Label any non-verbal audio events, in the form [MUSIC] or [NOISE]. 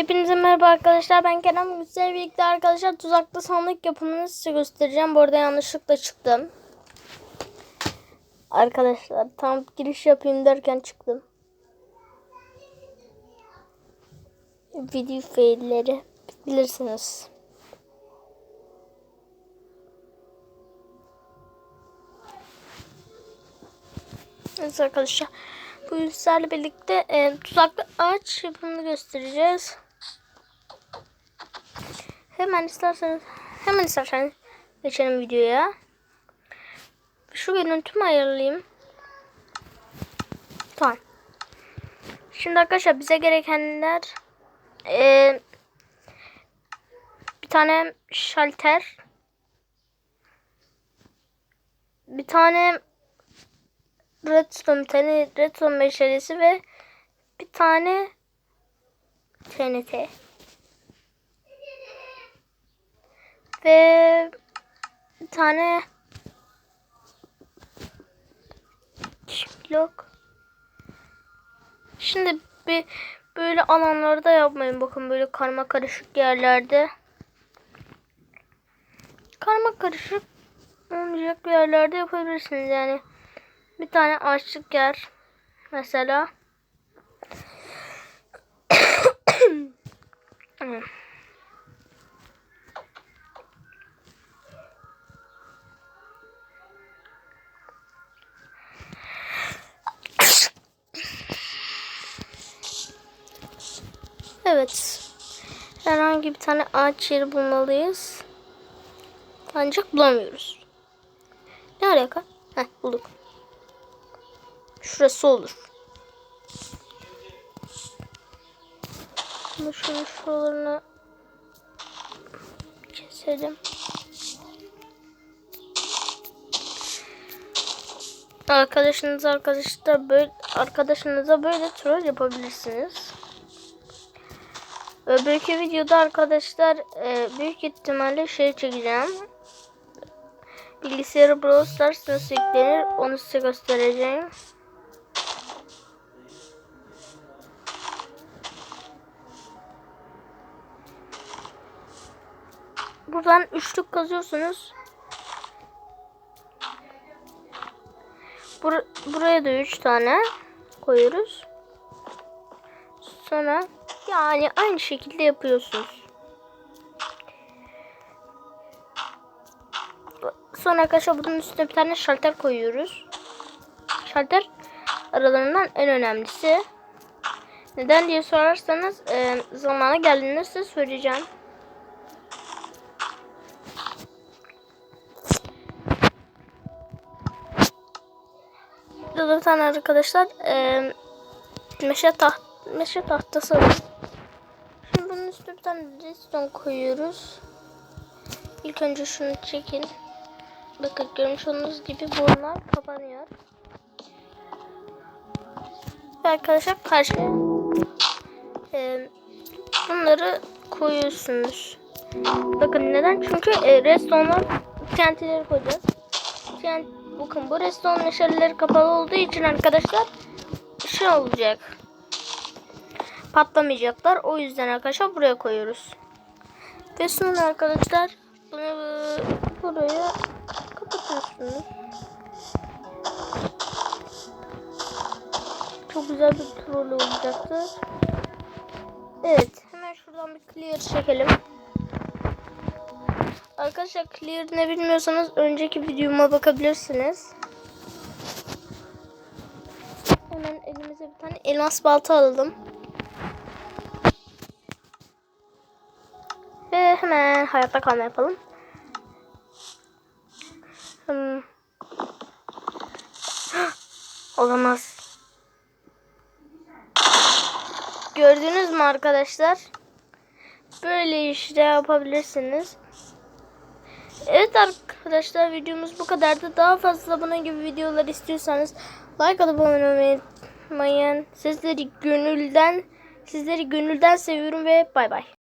Hepinize merhaba arkadaşlar. Ben Kerem Güzel birlikte arkadaşlar tuzaklı sandık yapımını size göstereceğim. Bu arada yanlışlıkla çıktım. Arkadaşlar tam giriş yapayım derken çıktım. Video failleri bilirsiniz. Evet arkadaşlar. Bu yüzlerle birlikte e, tuzaklı ağaç yapımını göstereceğiz. Hemen isterseniz hemen isterseniz geçelim videoya. Şu görüntümü ayarlayayım. Tamam. Şimdi arkadaşlar bize gerekenler e, bir tane şalter bir tane redstone tane redstone meşalesi ve bir tane TNT ve bir tane blok şimdi bir böyle alanlarda yapmayın. Bakın böyle karma karışık yerlerde. Karma karışık olmayacak yerlerde yapabilirsiniz. Yani bir tane ağaçlık yer mesela Evet. Herhangi bir tane ağaç yeri bulmalıyız. Ancak bulamıyoruz. Ne alaka? Heh bulduk. Şurası olur. Şimdi şunun şuralarını keselim. Arkadaşınız arkadaşlar böyle arkadaşınıza böyle troll yapabilirsiniz. Öbürkü videoda arkadaşlar e, büyük ihtimalle şey çekeceğim. Bilgisayarı Brawl Stars nasıl yüklenir onu size göstereceğim. Buradan üçlük kazıyorsunuz. Bur buraya da üç tane koyuyoruz. Sonra yani aynı şekilde yapıyorsunuz. Sonra arkadaşlar bunun üstüne bir tane şalter koyuyoruz. Şalter aralarından en önemlisi. Neden diye sorarsanız e, zamanı geldiğinde size söyleyeceğim. Burada bir tane arkadaşlar e, meşe, taht meşe tahtası var. Şimdi bunun üstüne bir tane redstone koyuyoruz. İlk önce şunu çekin. Bakın görmüş olduğunuz gibi bunlar kapanıyor. Ve arkadaşlar karşıya e, bunları koyuyorsunuz. Bakın neden? Çünkü e, redstone'lar TNT'leri koyacağız. TNT, bakın bu redstone meşaleleri kapalı olduğu için arkadaşlar şey olacak. Patlamayacaklar. O yüzden arkadaşlar buraya koyuyoruz. Ve sonra arkadaşlar bunu buraya kapatıyorsunuz. Çok güzel bir troll olacaktır. Evet. Hemen şuradan bir clear çekelim. Arkadaşlar clear ne bilmiyorsanız önceki videoma bakabilirsiniz. Hemen elimize bir tane elmas balta alalım. Hemen hayatta kalma yapalım. Hmm. [GASPS] Olamaz. Gördünüz mü arkadaşlar? Böyle işte yapabilirsiniz. Evet arkadaşlar videomuz bu kadardı. Daha fazla bunun gibi videolar istiyorsanız like atıp abone olmayı unutmayın. Sizleri gönülden sizleri gönülden seviyorum ve bay bay.